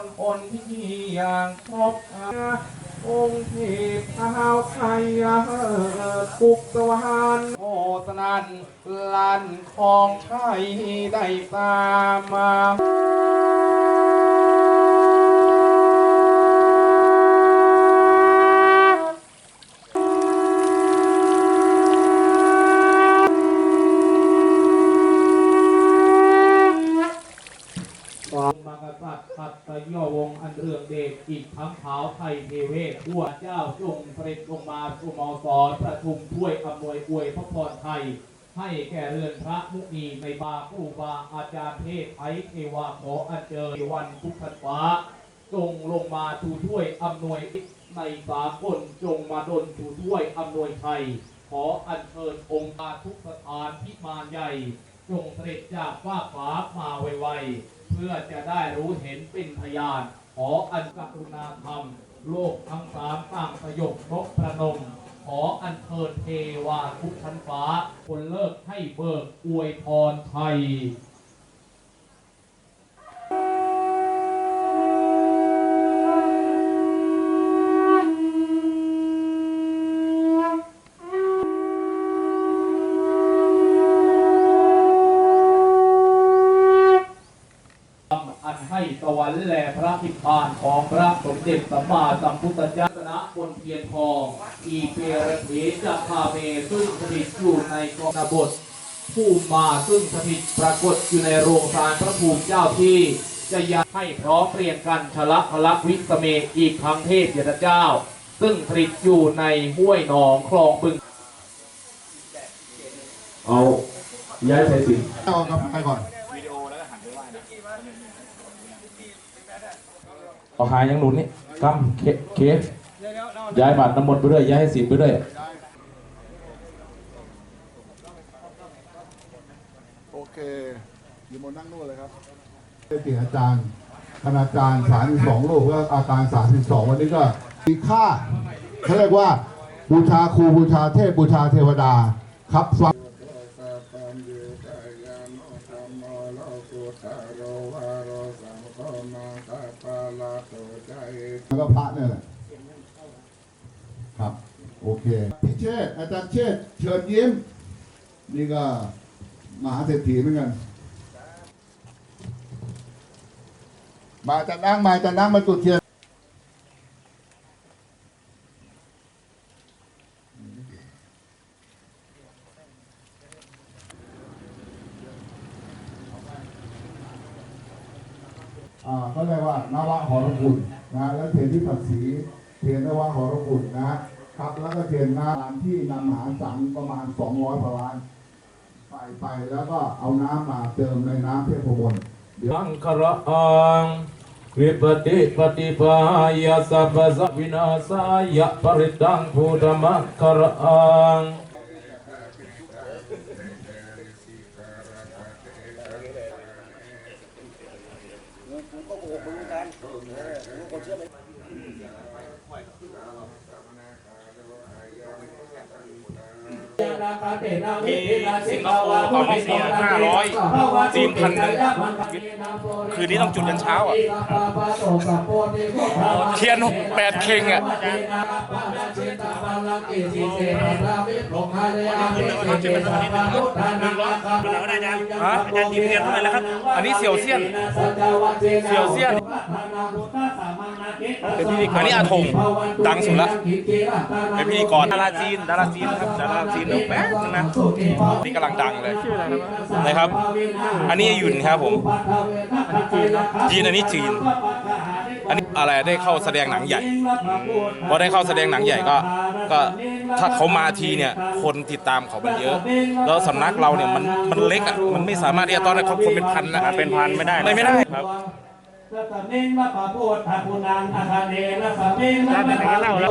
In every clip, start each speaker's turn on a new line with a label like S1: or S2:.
S1: นคนที่อย่างครบอาองค์เทพเท้าไทยปุกสวรรค์โอสนันลันของไทยได้ตามมา องค์มากษัตริย์ขัตตยอวงศ์อันเรืองเดชอีกทั้งเท้าไทยเทเวศทั่วเจ้าจงเสด็จลงมาสุมอสอนประชุมช่วยอำนวยอวยพระพรไทย ให้แก่เรือนพระมุนีในบาครูบาอาจารย์เทศไทยเทวาขออัญเชิญวันทุกขันฟ้า จงลงมาชูช่วยอำนวยในสากลจงมาดลชูช่วยอำนวยไทย ขออัญเชิญองค์การทุกสถานพิมานใหญ่ จงเสด็จจากฟ้าฟ้ามาไวๆเพื่อจะได้รู้เห็นเป็นพยาน ขออัญกรุณาธรรม โลกทั้งสามต่างประยกนกประนม ขออัญเชิญเทวาทุกชั้นฟ้าคนเลิกให้เบิกอวยพรไทยอันให้สวรรค์และพระนิพานของพระ เด็จสัมมาสัมพุทธเจ้าณบนเทียนทอง อีเปรเถจะพาเมซึ่งสถิตอยู่ในกองบทผู้มาซึ่งสถิตปรากฏอยู่ในโรงทานพระภูมิเจ้าที่จะยังให้พร้อมเปลี่ยนกันชละพละวิสเมอีกครั้งเทพยดเจ้า ซึ่งสถิตอยู่ในห้วยหนองคลองบึง
S2: เอาย้ายสายสิ
S3: เอากับใครก่อน
S2: เอาหายังหนุนนี่กำเคเคย้ายบาตรน้ำมนต์ไปด้วยย้ายให้สินไปด้วย
S3: โอเคอยู่บนนั่งนู่นเลยครับได้ติอาจารย์คณาจารย์สามสองลูกก็อาการสามสิบสองวันนี้ก็มีค่าเขาเรียกว่าบูชาครูบูชาเทพบูชาเทวดาครับ ฟังแล้วก็พระเนี่ยแหละครับ โอเคพี่เชษอาจารย์เชษเชิญยิ้ม นี่ก็มหาเศรษฐีเหมือนกัน มาจะนั่งมาจะนั่งมาจุดเทียนอ่าเขาเรียกว่า นวะหอรบุญนะแล้วเทียนที่ผักสีเทียนนวะหอรบุญนะครับแล้วก็เทียนน้ำที่นำหาสังประมาณ 200พล้านใส่ไปแล้วก็เอาน้ำมาเติมในน้ำเทพมน
S2: ดังคระอังวิปติปฏิปายาสัพพสัพวินาสายะปริตังภูธมังคระอัง
S4: กูก็โกหกมึงเหมือนกันเกูก็เชื่อไหม นึ่งคืนนี้ต้องจุดยันเช้าอะเทียนแปดเข่งอะฮะอาจารย์ยิมเรียนเท่าไหร่แล้วครับอันนี้เสี่ยวเซียนเสี่ยวเซียนเป็นพิธีกรอันนี้อาทงดังสุดละเป็นพิธีกรดาราจีนดาราจีนครับดาราจีนเดี๋ยวแป๊บนึงนะนี่กำลังดังเลยนะครับ อันนี้หยุ่นครับผมจีนอันนี้จีน อันนี้อะไรได้เข้าแสดงหนังใหญ่พอได้เข้าแสดงหนังใหญ่ก็ ก็ถ้าเขามาทีเนี่ยคนติดตามเขามันเยอะ แล้วสำนักเราเนี่ยมันมันเล็กอะมันไม่สามารถที่จะต้อนรับเขาคนเป็นพันนะเป็นพันไม่ได้ไม่ไม่ได้ครับ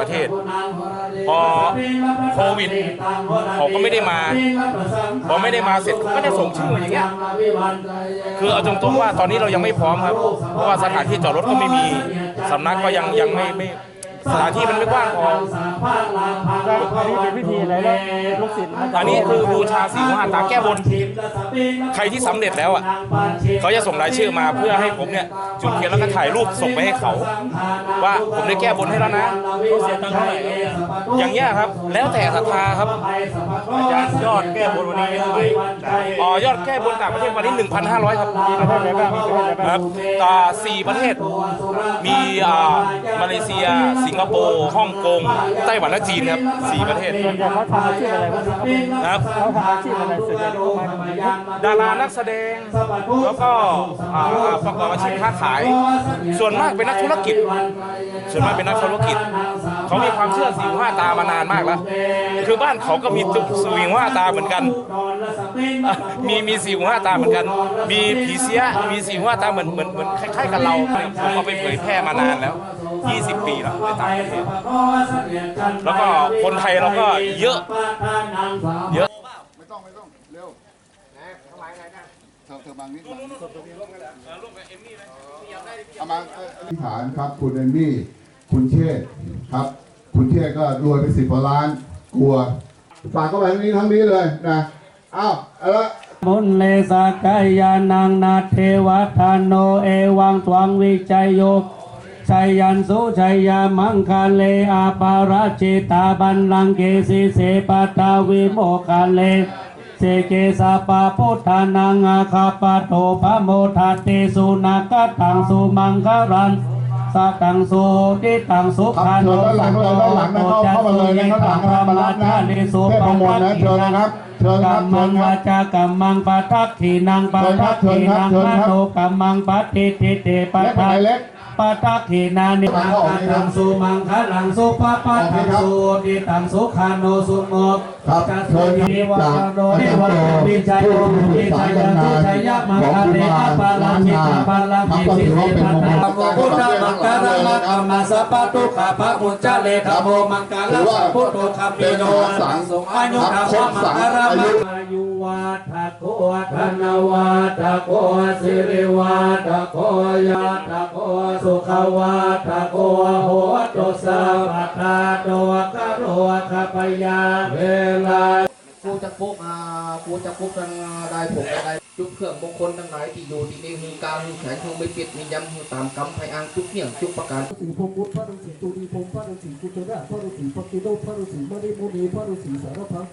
S4: ประเทศ พอโควิดเขาก็ไม่ได้มาพอไม่ได้มาเสร็จเขาก็จะส่งชื่ออย่างเงี้ยคือเอาตรงๆว่าตอนนี้เรายังไม่พร้อมครับ เพราะว่าสถานที่จอดรถก็ไม่มีสำนักก็ยังยังไม่ไม่
S2: สถานที่มันไม่กว้างพอ
S5: อันนี้เป็นพิธีอะไรแล้วลูกศิษย์
S2: อันนี้คือบูชาสีหัวตาแก้บนใครที่สำเร็จแล้วอะเขาจะส่งรายชื่อมาเพื่อให้ผมเนี่ยจุดเทียนแล้วก็ถ่ายรูปส่งไปให้เขา ว่าผมได้แก้บนให้แล้วนะ
S5: เขาเสียตังค์เท่าไหร่ครับ
S2: อย่างเงี้ยครับ แล้วแต่ศรัทธาครับ
S5: อาจารย์ยอดแก้บนวันนี้เท่าไหร่
S2: อ๋อยอดแก้บนต่างประเทศวันนี้ 1,500 ครับ
S5: มีประเทศไหนบ้างมีประเทศไหน
S2: ค
S5: บ้า
S2: รั
S5: ง
S2: บต่อสี่ประเทศ มีอ่ามาเลเซีย สิงคโปร์ฮ่องกงไต้หวันและจีนครับสี่ประเทศ
S5: ส่วนใหญ่เขาทำอาชีพอะไรบ้างครับ
S2: นะครับ
S5: เขาทำอาชีพอะไรส่วนใหญ่เขามาทำอาชีพ
S2: ดารานักแสดงแล้วก็อ่าประกอบอาชีพค้าขาย ส่วนมากเป็นนักธุรกิจ ส่วนมากเป็นนักธุรกิจเขามีความเชื่อสีห้าตามานานมากแล้ว คือบ้านเขาก็มีตุสีห้าตาเหมือนกัน มีมีสีห้าตาเหมือนกัน มีผีเสียมีสีห้าตาเหมือนเหมือนเหมือนคล้ายๆกับเราเขาเอาไปเผยแพร่มานานแล้ว 20 ปีแล้วในต่างประเทศแล้วก็คนไทยเราก็เยอะ เยอะ
S3: ไม่ต้องไม่ต้องเร็วเธอเธอบางนิดเอามาอธิษฐานครับคุณเอมมี่ คุณเชษฐ์ครับ คุณเชษฐ์ก็รวยไปสิบกว่าล้านกลัวฝากเข้าไปทั้งนี้ทั้งนี้เลยนะอ้าวเอาละ
S4: มุนเลสกายานังนาเทวทานโนเอวังตวังวิจัยโยชัยยันสุชัยยามังคาเลอาปาราชิตาบันลังเกสิเสปตาวิโมคาเลเสเกสาปาพุทธานังอาคาปโตพะโมทัตเตสุนักตังสุมังคารัน สัตังสุติตังสุขัน
S3: โตหลังเลยด้านหลังนะเข้าเข้ามาเลยนะครับหลังนะครับมารับนะเทพประมวลนะเชิญนะครับเชิญครับ
S4: ม
S3: เชิ
S4: มั
S3: ญ
S4: ง
S3: ครั
S4: วา
S3: บ
S4: จากรรมังปัทักขีนังปัทักขีนังมโนกรรมังปัติติเตปะ
S3: เล็กไป
S4: ทัก
S3: เล็ก
S4: ปะทีนานิ
S3: ไปก็ออกนี่ครับ
S4: ตังสุมังคลังสุปะปะทังสุติตังสุขานุสุโมก
S3: ครับ
S4: จัส
S3: เชิญ
S4: สุ
S3: ครับ
S4: นิวะ
S3: จาก
S4: โน
S3: อา
S4: นิ
S3: จารย์
S4: วะ
S3: โต
S4: วิจัยโย
S3: ผู้
S4: วิ
S3: สา
S4: จัย
S3: กาง
S4: สุ
S3: น
S4: ชัยยะมัง
S3: ของ
S4: คะ
S3: คุ
S4: เต
S3: ณมา
S4: อะปะลั
S3: ล้างน
S4: จิ
S3: นา
S4: ตาปะลัง
S3: ครับ
S4: จิ
S3: ก็
S4: สิ
S3: ถือว่าเป็นมงคล
S4: ปะทังพุทธมังคารังกัมาสัพพะตุขะพะมุจจเลขะโมมังคารังสัพพุทโธคัมปิโนสังสงอายุธรรมมังคารังอายุ วัฏโกธนวัฏโกสิริวัฏโกยะตโกสุขวัฏโกโหตุสัพพะทาโตกะโรคปยาเวลา
S6: กูจะพกอ่ากูจะพกทางได้ผมได้จุดเครื่องมงคลทั้งหลายที่อยู่ที่นี่มีการมีแขนคงไม่ปิดมีย้ำตามกำไพอ้างทุกเนี่ยทุกประการ
S7: สีพงพุทธพระฤาษีตุลีพงพระฤาษีกุจระพระฤาษีปกิโดพระฤาษีมณีมุนีพระฤาษีสารพัง